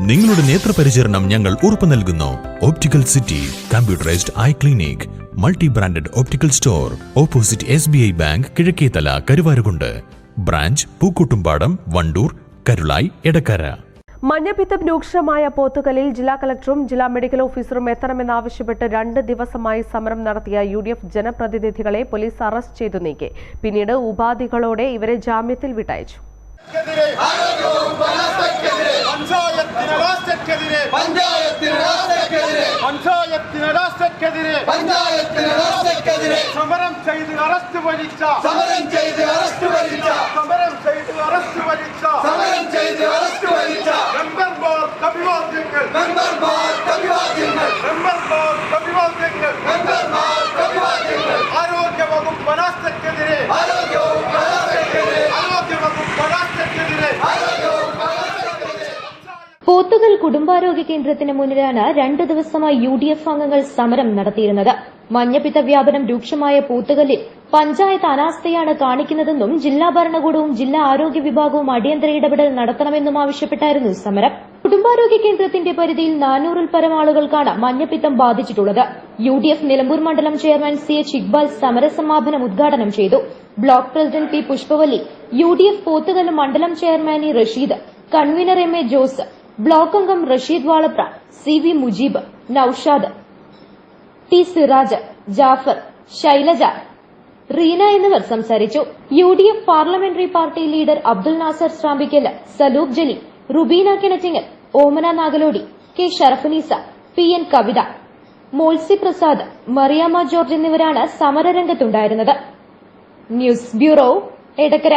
നിങ്ങളുടെ നേത്രപരിചരണം ഞങ്ങൾ ഉറപ്പു നൽകുന്നു. Optical City computerised eye clinic multi branded optical store opposite S B I bank Kizhakkethala Karuvarakundu. Branch Pookottumpadam Wandoor Karulai Edakkara മഞ്ഞപ്പിത്തം രൂക്ഷമായ പോത്തുകലിൽ ജില്ലാ കളക്ടറും ജില്ലാ മെഡിക്കൽ ഓഫീസറും എത്തണമെന്നാവശ്യപ്പെട്ട് രണ്ട് ദിവസമായി സമരം നടത്തിയ യു ഡി എഫ് ജനപ്രതിനിധികളെ പോലീസ് അറസ്റ്റ് ചെയ്തു നീക്കി. പിന്നീട് ഉപാധികളോടെ ഇവരെ ജാമ്യത്തിൽ വിട്ടയച്ചു. പഞ്ചായത്തിന് രാഷ്ട്രക്കെതിരെ പഞ്ചായത്തിന് രാഷ്ട്രക്കെതിരെ പഞ്ചായത്തിന് രാഷ്ട്രക്കെതിരെ പഞ്ചായത്തിന് രാഷ്ട്രക്കെതിരെ സമരം ചെയ്ത് അറസ്റ്റ് വരിച്ച സമരം ചെയ്ത് അറസ്റ്റ് വരിച്ച സമരം ചെയ്ത് അറസ്റ്റ് വരിച്ച സമരം ചെയ്ത് അറസ്റ്റ് വരിച്ച മെമ്പർമാർക്ക് അഭിവാദ്യങ്ങൾ മെമ്പർമാർക്ക് അഭിവാദ്യങ്ങൾ മെമ്പർമാർക്ക് അഭിവാദ്യങ്ങൾ മെമ്പർമാർക്ക് അഭിവാദ്യങ്ങൾ ആരോഗ്യ വകുപ്പ് രാഷ്ട്രക്കെതിരെ ആരോഗ്യവകുപ്പ് രാഷ്ട്രക്കെതിരെ ആരോഗ്യ വകുപ്പ് രാഷ്ട്രക്കെതിരെ പോത്തുകൽ കുടുംബാരോഗ്യ കേന്ദ്രത്തിന് മുന്നിലാണ് രണ്ട് ദിവസമായി യു ഡി എഫ് അംഗങ്ങൾ സമരം നടത്തിയിരുന്നത്. മഞ്ഞപ്പിത്ത വ്യാപനം രൂക്ഷമായ പൂത്തുകല്ലിൽ പഞ്ചായത്ത് അനാസ്ഥയാണ് കാണിക്കുന്നതെന്നും ജില്ലാ ഭരണകൂടവും ജില്ലാ ആരോഗ്യ വിഭാഗവും അടിയന്തര ഇടപെടൽ നടത്തണമെന്നും ആവശ്യപ്പെട്ടായിരുന്നു സമരം. കുടുംബാരോഗ്യ കേന്ദ്രത്തിന്റെ പരിധിയിൽ നാനൂറിൽ പരം ആളുകൾക്കാണ് മഞ്ഞപ്പിത്തം ബാധിച്ചിട്ടുള്ളത്. യു ഡി എഫ് നിലമ്പൂർ മണ്ഡലം ചെയർമാൻ സി എച്ച് ഇക്ബാൽ സമരസമാപനം ഉദ്ഘാടനം ചെയ്തു. Block president P Pushpavalli U D F Pothukallu മണ്ഡലം chairman E Rasheed convener M A Jose block അംഗം Rasheed Valapra C V Mujeeb Naushad T Siraj Jafar Shailaja Reena എന്നിവർ സംസാരിച്ചു. U D F parliamentary party leader Abdul Nasar Srambikkal Saloob Jali Rubeena Kinattingal Omana Nagalodi K Sharafunneesa P N Kavitha Molsi Prasad Mariamma George എന്നിവരാണ് സമരരംഗത്തുണ്ടായിരുന്നത്. News bureau Edakkara.